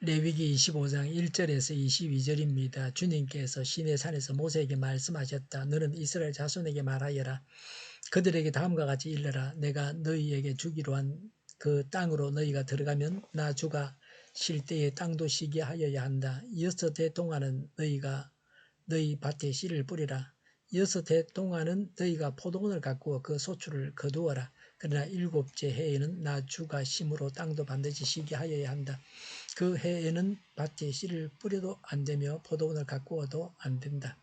레위기 25장 1절에서 22절입니다. 주님께서 시내 산에서 모세에게 말씀하셨다. 너는 이스라엘 자손에게 말하여라. 그들에게 다음과 같이 일러라. 내가 너희에게 주기로 한 그 땅으로 너희가 들어가면 나 주가 쉴 때에 땅도 쉬게 하여야 한다. 여섯 해 동안은 너희가 너희 밭에 씨를 뿌리라. 여섯 해 동안은 너희가 포도원을 가꾸어 그 소출을 거두어라. 그러나 일곱째 해에는 나 주가 심으로 땅도 반드시 쉬게 하여야 한다. 그 해에는 밭에 씨를 뿌려도 안 되며 포도원을 가꾸어도 안 된다.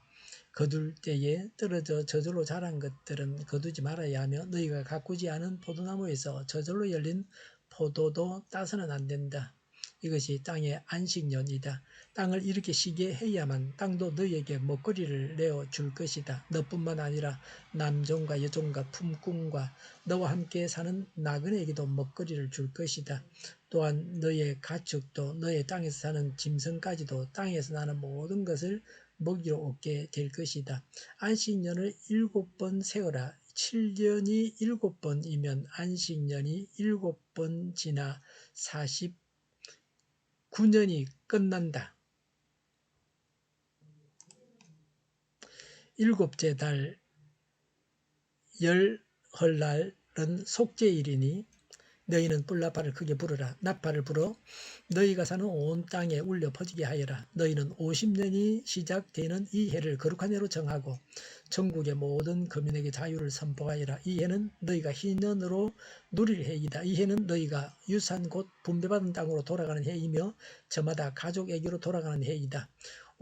거둘 때에 떨어져 저절로 자란 것들은 거두지 말아야 하며 너희가 가꾸지 않은 포도나무에서 저절로 열린 포도도 따서는 안 된다. 이것이 땅의 안식년이다. 땅을 이렇게 쉬게 해야만 땅도 너희에게 먹거리를 내어 줄 것이다. 너뿐만 아니라 남종과 여종과 품꾼과 너와 함께 사는 나그네에게도 먹거리를 줄 것이다. 또한 너의 가축도 너의 땅에서 사는 짐승까지도 땅에서 나는 모든 것을 먹이로 얻게 될 것이다. 안식년을 일곱 번 세어라. 7년이 일곱 번이면 안식년이 일곱 번 지나 49년이 끝난다. 일곱째 달 열헐날은 속죄일이니 너희는 뿔나팔을 크게 부르라. 나팔을 불어 너희가 사는 온 땅에 울려 퍼지게 하여라. 너희는 50년이 시작되는 이 해를 거룩한 해로 정하고 전국의 모든 거민에게 자유를 선포하여라. 이 해는 너희가 희년으로 누릴 해이다. 이 해는 너희가 유산 곧 분배받은 땅으로 돌아가는 해이며 저마다 가족에게로 돌아가는 해이다.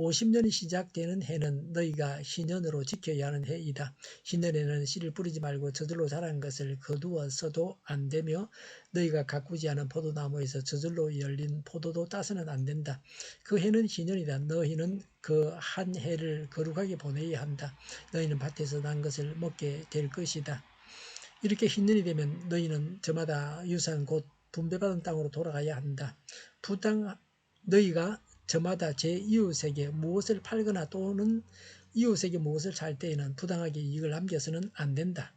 50년이 시작되는 해는 너희가 희년으로 지켜야 하는 해이다. 희년에는 씨를 뿌리지 말고 저절로 자란 것을 거두어서도 안 되며 너희가 가꾸지 않은 포도나무에서 저절로 열린 포도도 따서는 안 된다. 그 해는 희년이다. 너희는 그 한 해를 거룩하게 보내야 한다. 너희는 밭에서 난 것을 먹게 될 것이다. 이렇게 희년이 되면 너희는 저마다 유산 곧 분배받은 땅으로 돌아가야 한다. 부당 너희가 저마다 제 이웃에게 무엇을 팔거나 또는 이웃에게 무엇을 살 때에는 부당하게 이익을 남겨서는 안 된다.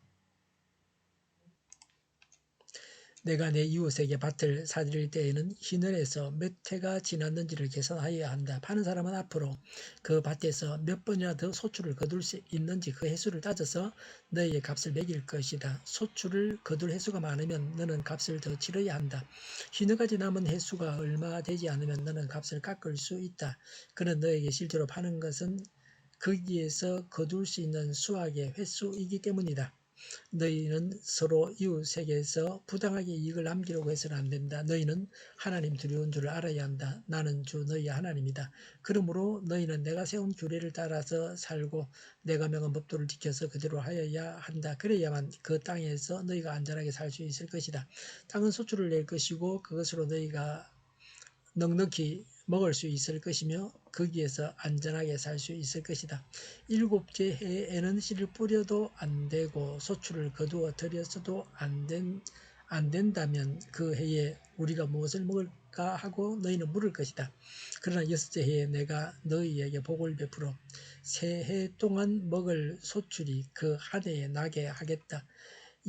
내가 내 이웃에게 밭을 사드릴 때에는 희년에서 몇 해가 지났는지를 계산하여야 한다. 파는 사람은 앞으로 그 밭에서 몇 번이나 더 소출을 거둘 수 있는지 그 횟수를 따져서 너희의 값을 매길 것이다. 소출을 거둘 횟수가 많으면 너는 값을 더 치러야 한다. 희년까지 남은 횟수가 얼마 되지 않으면 너는 값을 깎을 수 있다. 그는 너에게 실제로 파는 것은 거기에서 거둘 수 있는 수학의 횟수이기 때문이다. 너희는 서로 이웃에게서 부당하게 이익을 남기려고 해서는 안 된다. 너희는 하나님 두려운 줄을 알아야 한다. 나는 주 너희 하나님이다. 그러므로 너희는 내가 세운 규례를 따라서 살고 내가 명한 법도를 지켜서 그대로 하여야 한다. 그래야만 그 땅에서 너희가 안전하게 살 수 있을 것이다. 땅은 소출을 낼 것이고 그것으로 너희가 넉넉히 먹을 수 있을 것이며 거기에서 안전하게 살 수 있을 것이다. 일곱째 해에는 씨를 뿌려도 안 되고 소출을 거두어 들였어도 안, 된, 안 된다면 그 해에 우리가 무엇을 먹을까 하고 너희는 물을 것이다. 그러나 여섯째 해에 내가 너희에게 복을 베풀어 새해 동안 먹을 소출이 그 한 해에 나게 하겠다.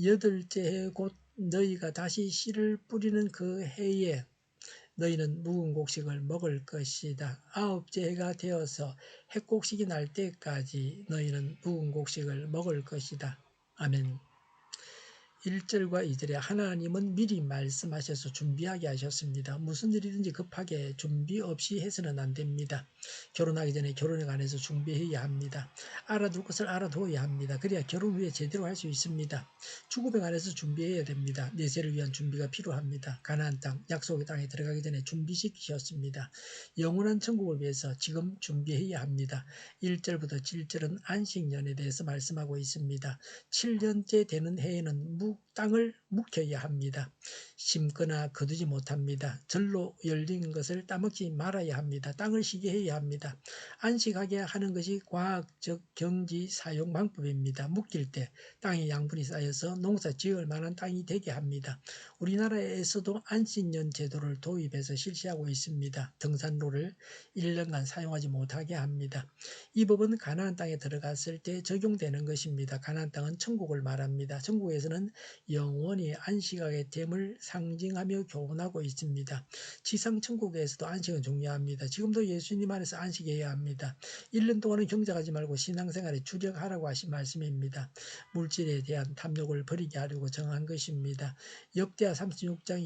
여덟째 해 곧 너희가 다시 씨를 뿌리는 그 해에 너희는 묵은 곡식을 먹을 것이다. 아홉째 해가 되어서 핵곡식이 날 때까지 너희는 묵은 곡식을 먹을 것이다. 아멘. 1절과 2절에 하나님은 미리 말씀하셔서 준비하게 하셨습니다. 무슨 일이든지 급하게 준비 없이 해서는 안 됩니다. 결혼하기 전에 결혼에 관해서 준비해야 합니다. 알아둘 것을 알아둬야 합니다. 그래야 결혼 후에 제대로 할 수 있습니다. 주급에 관해서 준비해야 됩니다. 내세를 위한 준비가 필요합니다. 가나안 땅, 약속의 땅에 들어가기 전에 준비시키셨습니다. 영원한 천국을 위해서 지금 준비해야 합니다. 1절부터 7절은 안식년에 대해서 말씀하고 있습니다. 7년째 되는 해에는 무 땅을 묵혀야 합니다. 심거나 거두지 못합니다. 절로 열린 것을 따먹지 말아야 합니다. 땅을 쉬게 해야 합니다. 안식하게 하는 것이 과학적 경지 사용 방법입니다. 묵힐 때 땅에 양분이 쌓여서 농사 지을 만한 땅이 되게 합니다. 우리나라에서도 안식년 제도를 도입해서 실시하고 있습니다. 등산로를 1년간 사용하지 못하게 합니다. 이 법은 가나안 땅에 들어갔을 때 적용되는 것입니다. 가나안 땅은 천국을 말합니다. 천국에서는 영원히 안식하게 됨을 상징하며 교훈하고 있습니다. 지상 천국에서도 안식은 중요합니다. 지금도 예수님 안에서 안식해야 합니다. 1년 동안은 경작하지 말고 신앙생활에 주력하라고 하신 말씀입니다. 물질에 대한 탐욕을 버리게 하려고 정한 것입니다. 역대하 36장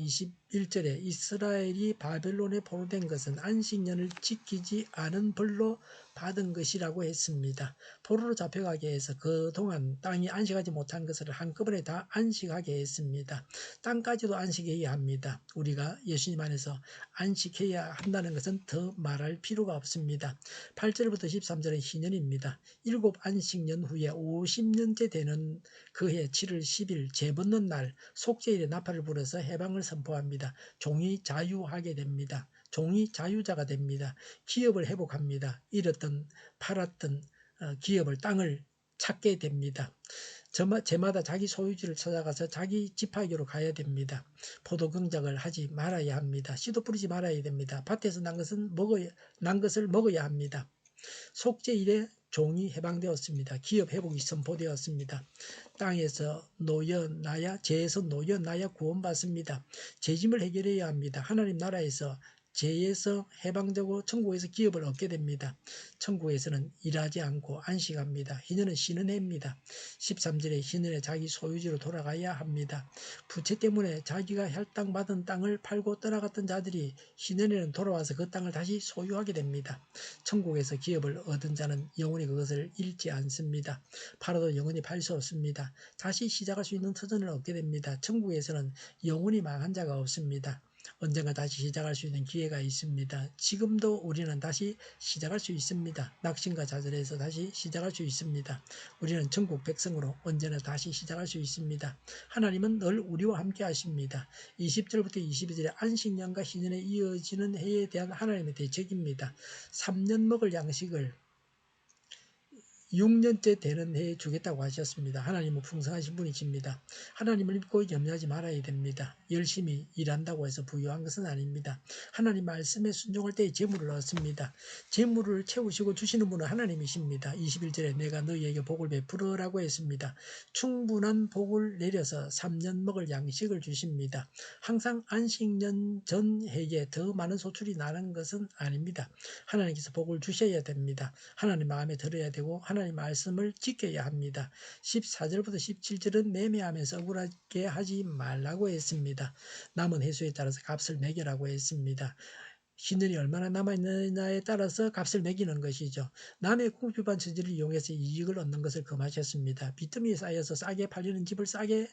21절에 이스라엘이 바벨론에 포로된 것은 안식년을 지키지 않은 벌로 받은 것이라고 했습니다. 포로로 잡혀가게 해서 그동안 땅이 안식하지 못한 것을 한꺼번에 다 안식하게 했습니다. 땅까지도 안식해야 합니다. 우리가 예수님 안에서 안식해야 한다는 것은 더 말할 필요가 없습니다. 8절부터 13절은 희년입니다. 일곱 안식년 후에 50년째 되는 그해 7월 10일 재벗는 날 속죄일에 나팔을 불어서 해방을 선포합니다. 종이 자유하게 됩니다. 종이 자유자가 됩니다. 기업을 회복합니다. 잃었던 팔았던 어, 기업을 땅을 찾게 됩니다. 제마다 자기 소유지를 찾아가서 자기 집하기로 가야 됩니다. 포도 경작을 하지 말아야 합니다. 씨도 뿌리지 말아야 됩니다. 밭에서 난 것은 먹어야 난 것을 먹어야 합니다. 속죄 일에 종이 해방되었습니다. 기업 회복이 선포되었습니다. 땅에서 놓여나야 죄에서 놓여나야 구원받습니다. 죄짐을 해결해야 합니다. 하나님 나라에서 죄에서 해방되고 천국에서 기업을 얻게 됩니다. 천국에서는 일하지 않고 안식합니다. 희년은 쉬는 해입니다. 13절에 희년에 자기 소유지로 돌아가야 합니다. 부채 때문에 자기가 혈당받은 땅을 팔고 떠나갔던 자들이 희년에는 돌아와서 그 땅을 다시 소유하게 됩니다. 천국에서 기업을 얻은 자는 영원히 그것을 잃지 않습니다. 팔아도 영원히 팔 수 없습니다. 다시 시작할 수 있는 터전을 얻게 됩니다. 천국에서는 영원히 망한 자가 없습니다. 언젠가 다시 시작할 수 있는 기회가 있습니다. 지금도 우리는 다시 시작할 수 있습니다. 낙심과 좌절에서 다시 시작할 수 있습니다. 우리는 천국 백성으로 언제나 다시 시작할 수 있습니다. 하나님은 늘 우리와 함께 하십니다. 20절부터 22절에 안식년과 희년에 이어지는 해에 대한 하나님의 대책입니다. 3년 먹을 양식을 6년째 되는 해에 주겠다고 하셨습니다. 하나님은 풍성하신 분이십니다. 하나님을 믿고 염려하지 말아야 됩니다. 열심히 일한다고 해서 부유한 것은 아닙니다. 하나님 말씀에 순종할 때 재물을 얻습니다. 재물을 채우시고 주시는 분은 하나님이십니다. 21절에 내가 너희에게 복을 베풀어라고 했습니다. 충분한 복을 내려서 3년 먹을 양식을 주십니다. 항상 안식년 전 해에 더 많은 소출이 나는 것은 아닙니다. 하나님께서 복을 주셔야 됩니다. 하나님 마음에 들어야 되고 하나님 하나님 말씀을 지켜야 합니다. 14절부터 17절은 매매하면서 억울하게 하지 말라고 했습니다. 남은 해수에 따라서 값을 매겨라고 했습니다. 신들이 얼마나 남아있느냐에 따라서 값을 매기는 것이죠. 남의 궁핍한 처지를 이용해서 이익을 얻는 것을 금하셨습니다. 비틈이 쌓여서 싸게 팔리는 집을 싸게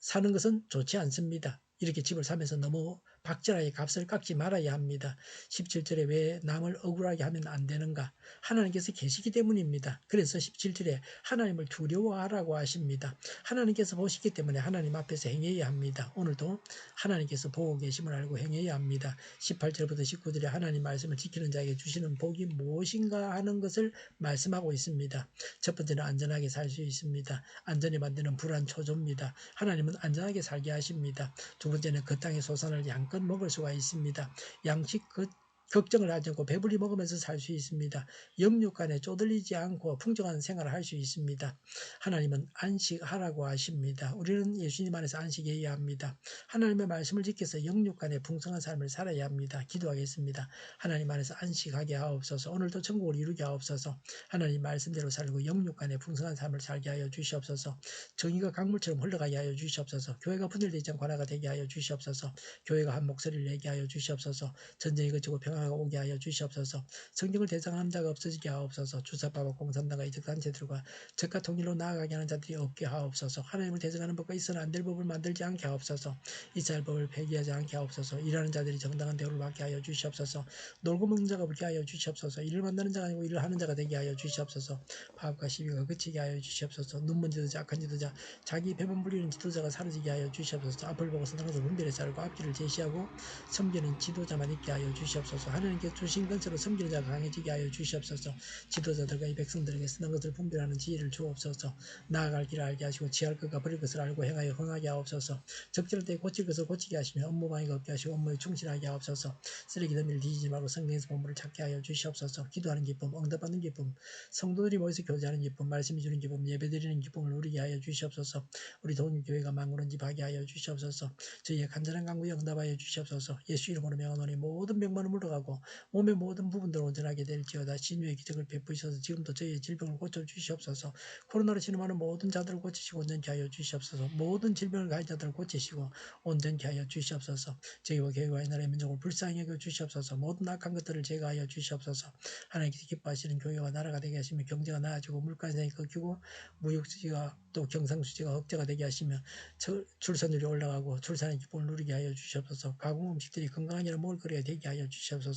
사는 것은 좋지 않습니다. 이렇게 집을 사면서 너무 박절하게 값을 깎지 말아야 합니다. 17절에 왜 남을 억울하게 하면 안 되는가? 하나님께서 계시기 때문입니다. 그래서 17절에 하나님을 두려워하라고 하십니다. 하나님께서 보시기 때문에 하나님 앞에서 행해야 합니다. 오늘도 하나님께서 보고 계심을 알고 행해야 합니다. 18절부터 19절에 하나님 말씀을 지키는 자에게 주시는 복이 무엇인가 하는 것을 말씀하고 있습니다. 첫 번째는 안전하게 살 수 있습니다. 안전이 만드는 불안 초조입니다. 하나님은 안전하게 살게 하십니다. 두 번째는 그 땅의 소산을 양껏 양껏 먹을 수가 있습니다. 양식 그 걱정을 하지 않고 배불리 먹으면서 살 수 있습니다. 영육간에 쪼들리지 않고 풍족한 생활을 할 수 있습니다. 하나님은 안식하라고 하십니다. 우리는 예수님 안에서 안식해야 합니다. 하나님의 말씀을 지켜서 영육간에 풍성한 삶을 살아야 합니다. 기도하겠습니다. 하나님 안에서 안식하게 하옵소서. 오늘도 천국을 이루게 하옵소서. 하나님 말씀대로 살고 영육간에 풍성한 삶을 살게 하여 주시옵소서. 정의가 강물처럼 흘러가게 하여 주시옵소서. 교회가 분열되지 않고 하나가 되게 하여 주시옵소서. 교회가 한 목소리를 내게 하여 주시옵소서. 전쟁이 그치고 평화 오게 하여 주시옵소서. 성경을 대상하는 자가 없어지게 하옵소서. 주사파와 공산당과 이적 단체들과 적과 통일로 나아가게 하는 자들이 없게 하옵소서. 하나님을 대적하는 법과 있어는 안 될 법을 만들지 않게 하옵소서. 이스라엘 법을 폐기하지 않게 하옵소서. 일하는 자들이 정당한 대우를 받게 하여 주시옵소서. 놀고 먹는 자가 불게 하여 주시옵소서. 일을 만드는 자가 아니고 일을 하는 자가 되게 하여 주시옵소서. 파업과 시비가 그치게 하여 주시옵소서. 눈먼 지도자, 악한 지도자, 자기 배분 불리는 지도자가 사라지게 하여 주시옵소서. 앞을 보고 선상에서 분별해 자르고 앞길을 제시하고 섬기는 지도자만 있게 하여 주시옵소서. 주시옵소서. 하나님께 주신 것으로 섬기는 자가 강해지게 하여 주시옵소서. 지도자들과 이 백성들에게 쓰는 것을 분별하는 지혜를 주옵소서. 나아갈 길을 알게 하시고 지할 것과 버릴 것을 알고 행하여 흥하게 하옵소서. 적절할 때 고칠 것을 고치게 하시며 업무 방해가 없게 하시고 업무에 충실하게 하옵소서. 쓰레기 더미를 뒤지지 말고 성경에서 본물을 찾게 하여 주시옵소서. 기도하는 기쁨, 응답받는 기쁨, 성도들이 모여서 교제하는 기쁨, 말씀이 주는 기쁨, 예배드리는 기쁨을 누리게 하여 주시옵소서. 우리 독립교회가 망구른집하게 하여 주시옵소서. 저희의 간절한 간구에 응답하여 주시옵소서. 예수 이름으로 명하노니 모든 병만을 물러가 고 몸의 모든 부분들 온전하게 될지어다. 신유의 기적을 베푸셔서 지금도 저희의 질병을 고쳐 주시옵소서. 코로나로 신음하는 모든 자들을 고치시고 온전케 하여 주시옵소서. 모든 질병을 가진 자들을 고치시고 온전케 하여 주시옵소서. 저희와 이 나라의 민족을 불쌍히 여겨 주시옵소서. 모든 악한 것들을 제거하여 주시옵소서. 하나님께서 기뻐하시는 교회와 나라가 되게 하시며 경제가 나아지고 물가상이 꺾이고 무역수지가 또 경상수지가 억제가 되게 하시며 저- 출산율이 올라가고 출산의 기쁨을 누리게 하여 주시옵소서. 가공 음식들이 건강하니라 먹을 거리가 되게 하여 주시옵소서.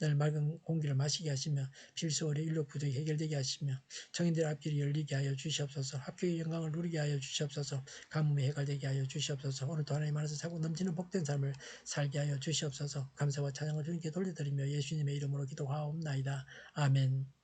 늘 맑은 공기를 마시게 하시며 필수월의 인력 부족이 해결되게 하시며 청인들의 앞길이 열리게 하여 주시옵소서. 합격의 영광을 누리게 하여 주시옵소서. 가뭄이 해결되게 하여 주시옵소서. 오늘도 하나님 안에서 차고 넘치는 복된 삶을 살게 하여 주시옵소서. 감사와 찬양을 주님께 돌려드리며 예수님의 이름으로 기도하옵나이다. 아멘.